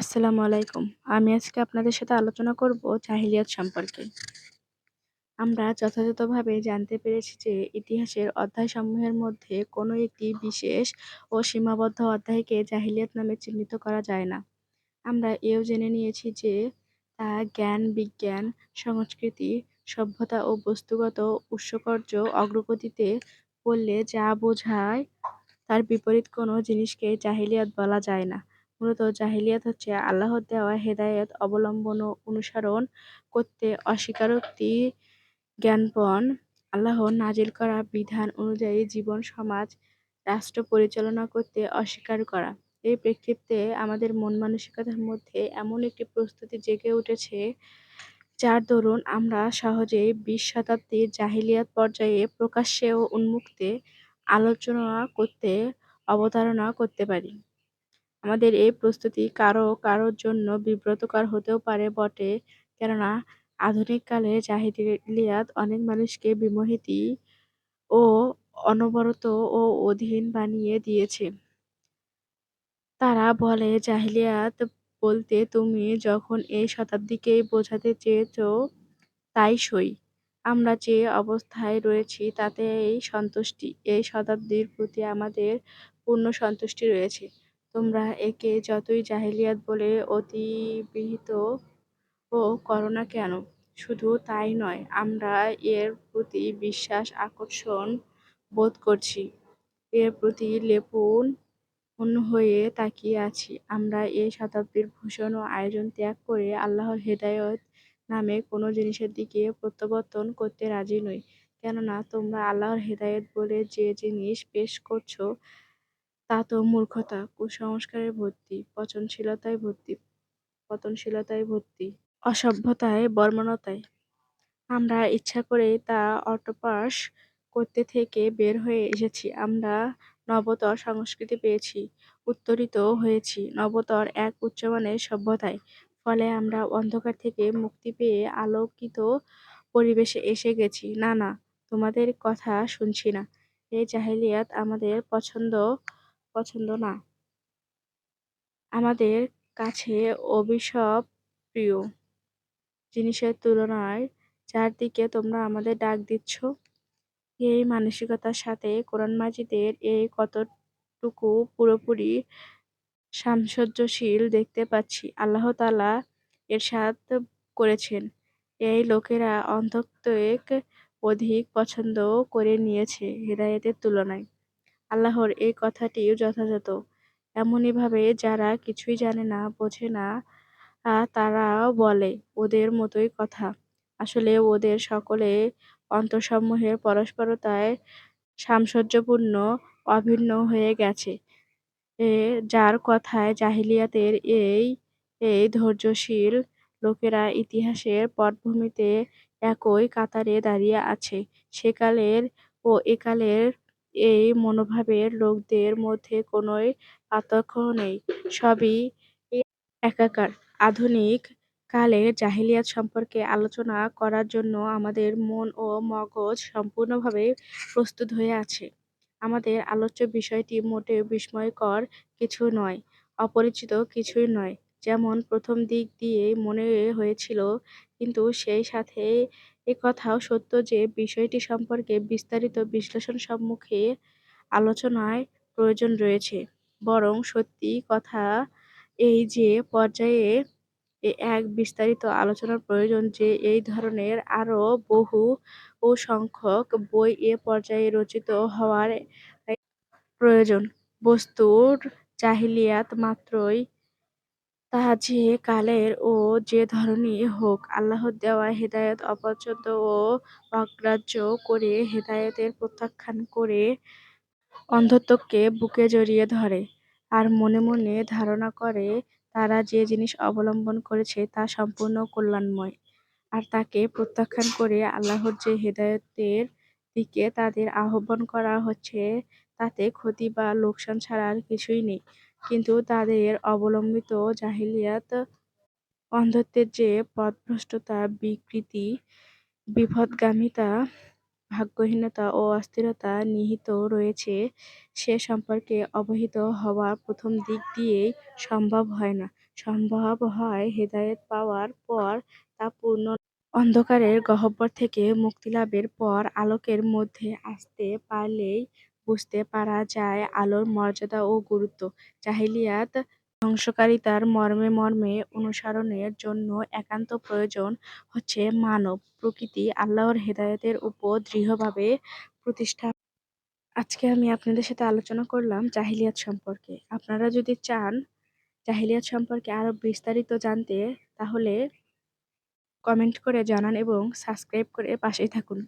আসসালামু আলাইকুম। আমি আজকে আপনাদের সাথে আলোচনা করব জাহিলিয়াত সম্পর্কে। আমরা যথাযথভাবে জানতে পেরেছি যে ইতিহাসের অধ্যায়সমূহের মধ্যে কোনো একটি বিশেষ ও সীমাবদ্ধ অধ্যায়কে জাহিলিয়াত নামে চিহ্নিত করা যায় না। আমরা এও জেনে নিয়েছি যে তা জ্ঞান, বিজ্ঞান, সংস্কৃতি, সভ্যতা ও বস্তুগত উৎসকর্য অগ্রগতিতে পড়লে যা বোঝায় তার বিপরীত কোনো জিনিসকে জাহিলিয়াত বলা যায় না। মূলত জাহিলিয়াত হচ্ছে আল্লাহর দেওয়া হেদায়েত অবলম্বন ও অনুসরণ করতে অস্বীকারোক্তি জ্ঞানপণ, আল্লাহ নাজিল করা বিধান অনুযায়ী জীবন, সমাজ, রাষ্ট্র পরিচালনা করতে অস্বীকার করা। এই প্রেক্ষিতে আমাদের মন মানসিকতার মধ্যে এমন একটি প্রস্তুতি জেগে উঠেছে, যার দরুন আমরা সহজেই বিশ শতাব্দীর জাহিলিয়াত পর্যায়ে প্রকাশ্যে ও উন্মুক্তে আলোচনা করতে, অবতারণা করতে পারি। আমাদের এই প্রস্তুতি কারও, কারোর জন্য বিব্রতকর হতেও পারে বটে। কেননা, আধুনিক কালে জাহিলিয়াত অনেক মানুষকে বিমোহিতি ও অনবরত ও অধীন বানিয়ে দিয়েছে। তারা বলে জাহিলিয়াত বলতে তুমি যখন এই শতাব্দীকেই বোঝাতে চেয়েছ, তাই সই। আমরা যে অবস্থায় রয়েছি তাতে এই সন্তুষ্টি। এই শতাব্দীর প্রতি আমাদের পূর্ণ সন্তুষ্টি রয়েছে। তোমরা একে যতই জাহিলিয়াত বলে অতিবিহিত ও করো না কেন? শুধু তাই নয়, আমরা এর প্রতি বিশ্বাস, আকর্ষণ বোধ করছি। এর প্রতি লেপুন হয়ে তাকিয়ে আছি। আমরা এই শতাব্দীর ভূষণ ও আয়োজন ত্যাগ করে আল্লাহর হেদায়ত নামে কোনো জিনিসের দিকে প্রত্যাবর্তন করতে রাজি নই। কেননা, তোমরা আল্লাহর হেদায়ত বলে যে জিনিস পেশ করছ তা তো মূর্খতা কুসংস্কারে ভর্তি, পচনশীলতায় ভর্তি, পতনশীলতায় ভর্তি, অসভ্যতায়, বর্মণতায়। আমরা ইচ্ছা করেই তা অটপাস করতে থেকে বের হয়ে এসেছি। আমরা নবতর সংস্কৃতি পেয়েছি উত্তরিত হয়েছি। নবতর এক উচ্চমানের সভ্যতায়। ফলে আমরা অন্ধকার থেকে মুক্তি পেয়ে আলোকিত পরিবেশে এসে গেছি। না না, তোমাদের কথা শুনছি না। এই জাহিলিয়াত আমাদের পছন্দ পছন্দ না। আমাদের কাছে অভিশপ প্রিয়। জিনিসের তুলনায় চারদিকে তোমরা আমাদের ডাক দিচ্ছ। এই মানসিকতার সাথে কোরআন মাজিদের এই কতটুকু পুরোপুরি সামঞ্জস্যশীল দেখতে পাচ্ছি, আল্লাহ তালা এরশাদ করেছেন। এই লোকেরা অন্ধত্বেক অধিক পছন্দ করে নিয়েছে, হৃদায়তের তুলনায়। আল্লাহর এই কথাটিও যথাযথ। এমনইভাবে যারা কিছুই জানে না, বোঝে না তারাও বলে ওদের মতোই কথা। আসলে ওদের সকলে অন্তঃসমূহের পরস্পরতায় সামঞ্জস্যপূর্ণ, অভিন্ন হয়ে গেছে। এ যার কথায় জাহিলিয়াতের এই এই ধৈর্যশীল লোকেরা ইতিহাসের পটভূমিতে একই কাতারে দাঁড়িয়ে আছে। সেকালের ও একালের এই মনোভাবের লোকদের মধ্যে কোনোই পার্থক্য নেই। সবই একাকার। আধুনিক কালের জাহিলিয়াত সম্পর্কে আলোচনা করার জন্য আমাদের মন ও মগজ সম্পূর্ণভাবে প্রস্তুত হয়ে আছে। আমাদের আলোচ্য বিষয়টি মোটেও বিস্ময়কর কিছু নয়, অপরিচিত কিছুই নয়। যেমন প্রথম দিক দিয়ে মনে হয়েছিল, কিন্তু সেই সাথে একথাও সত্য যে বিষয়টি সম্পর্কে বিস্তারিত বিশ্লেষণ সম্মুখে আলোচনায় প্রয়োজন রয়েছে। বরং সত্যি কথা এই যে পর্যায়ে এক বিস্তারিত আলোচনার প্রয়োজন যে এই ধরনের আরও বহু ও সংখ্যক বই এ পর্যায়ে রচিত হওয়ার প্রয়োজন। বস্তুর জাহিলিয়াত মাত্রই তাহা যে কালের ও যে ধরনই হোক, আল্লাহর দেওয়া হেদায়ত, অপছন্দ ও অগ্রাহ্য করে হেদায়েতের প্রত্যাখ্যান করে অন্ধত্বকে বুকে জড়িয়ে ধরে আর মনে মনে ধারণা করে তারা যে জিনিস অবলম্বন করেছে তা সম্পূর্ণ কল্যাণময়। আর তাকে প্রত্যাখ্যান করে আল্লাহর যে হেদায়তের দিকে তাদের আহ্বান করা হচ্ছে, তাতে ক্ষতি বা লোকসান ছাড়া আর কিছুই নেই। কিন্তু তাদের অবলম্বিত জাহিলিয়াত অন্ধত্বের যে পথভ্রষ্টতা বিকৃতি বিপথগামিতা ভাগ্যহীনতা ও অস্থিরতা নিহিত রয়েছে, সে সম্পর্কে অবহিত হওয়া প্রথম দিক দিয়েই সম্ভব হয় না। সম্ভব হয় হেদায়েত পাওয়ার পর তা পূর্ণ অন্ধকারের গহ্বর থেকে মুক্তিলাভের পর আলোকের মধ্যে আসতে পারলেই বুঝতে পারা যায় আলোর মর্যাদা ও গুরুত্ব। জাহিলিয়াত ধ্বংসকারিতার মর্মে মর্মে অনুসরণের জন্য একান্ত প্রয়োজন হচ্ছে মানব। প্রকৃতি আল্লাহর হেদায়েতের উপর দৃঢ়ভাবে প্রতিষ্ঠা আজকে আমি আপনাদের সাথে আলোচনা করলাম জাহিলিয়াত সম্পর্কে। আপনারা যদি চান জাহিলিয়াত সম্পর্কে আরও বিস্তারিত জানতে, তাহলে কমেন্ট করে জানান এবং সাবস্ক্রাইব করে পাশেই থাকুন।